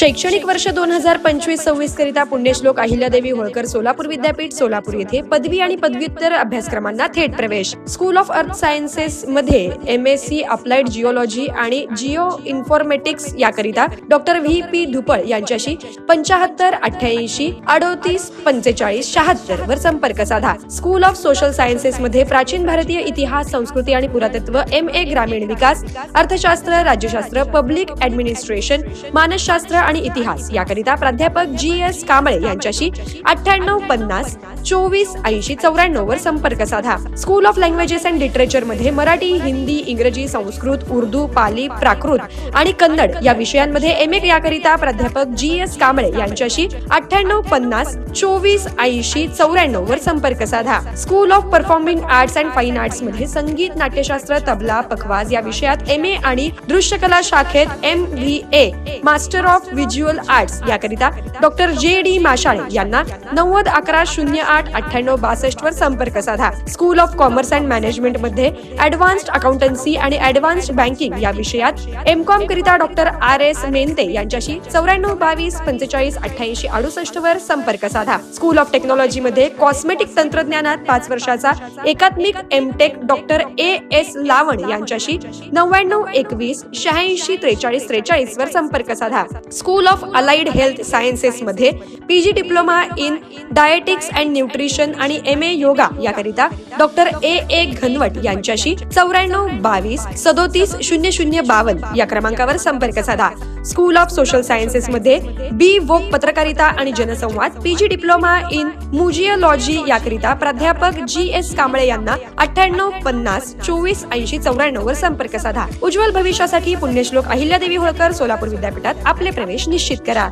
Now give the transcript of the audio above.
शैक्षणिक वर्ष दोन हजार पंचवीस सव्वीस करिता पुण्यश्लोक अहिल्यादेवी होळकर सोलापूर विद्यापीठ सोलापूर येथे पदवी आणि पदव्युत्तर अभ्यासक्रमांना थेट प्रवेश. स्कूल ऑफ अर्थ सायन्सेस मध्ये M S C applied geology आणि जिओ इन्फॉर्मेटिक्स याकरिता डॉक्टर व्ही पी धुपळ यांच्याशी पंचाहत्तर अठ्ठ्याऐंशी अडोतीस पंचेचाळीस शहात्तर वर संपर्क साधा. स्कूल ऑफ सोशल सायन्सेस मध्ये प्राचीन भारतीय इतिहास संस्कृती आणि पुरातत्व एम ए ग्रामीण विकास अर्थशास्त्र राज्यशास्त्र पब्लिक ऍडमिनिस्ट्रेशन मानसशास्त्र आणि इतिहास. याकरिता प्राध्यापक जी एस कांबळे यांच्याशी अठ्ठ्याण्णव पन्नास चोवीस ऐंशी चौऱ्याण्णव वर संपर्क साधा. स्कूल ऑफ लँग्वेजेस अँड लिटरेचरमध्ये मराठी हिंदी इंग्रजी संस्कृत उर्दू पाली प्राकृत आणि कन्नड या विषयांमध्ये एम ए याकरिता प्राध्यापक जी एस कांबळे यांच्याशी अठ्ठ्याण्णव पन्नास चोवीस ऐंशी चौऱ्याण्णव वर संपर्क साधा. School of performing arts and fine आर्ट्समध्ये संगीत नाट्यशास्त्र तबला पखवाज या विषयात एम ए आणि दृश्यकला शाखेत M V A master of visual arts याकरिता डॉक्टर जे डी माशाळे यांना नव्वद अकरा शून्य आठ अठ्ठ्याण्णव बासष्ट वर संपर्क साधा. स्कूल ऑफ कॉमर्स अँड मॅनेजमेंटमध्ये ऍडव्हान्स्ड अकाउंटन्सी आणि ऍडव्हान्स्ड बँकिंग या विषयात एम कॉम करिता डॉक्टर आर एस मेनते यांच्याशी चौऱ्याण्णव बावीस पंचेचाळीस अठ्ठ्याऐंशी अडुसष्ट वर संपर्क साधा. स्कूल ऑफ टेक्नॉलॉजी मध्ये कॉस्मेटिक तंत्रज्ञानात पाच वर्षाचा एकात्मिक M tech doctor A S Lavan यांच्याशी नव्याण्णव एकवीस शहाऐंशी त्रेचाळीस त्रेचाळीस वर संपर्क साधा. School of allied health sciences मध्ये PG diploma in dietetics and nutrition आणि एम ए योगा याकरिता डॉक्टर ए ए घनवट यांच्याशी चौऱ्याण्णव बावीस सदोतीस शून्य शून्य बावन्न या क्रमांकावर संपर्क साधा. स्कूल ऑफ सोशल सायन्सेस मध्ये बी वोक पत्रकारिता आणि जनसंवाद पीजी डिप्लोमा इन मुजिओलॉजी याकरिता प्राध्यापक जी एस कांबळे यांना अठ्ठ्याण्णव पन्नास चोवीस ऐंशी चौऱ्याण्णव वर संपर्क साधा. उज्ज्वल भविष्यासाठी पुण्यश्लोक अहिल्यादेवी होळकर सोलापूर विद्यापीठात आपले प्रवेश निश्चित करा.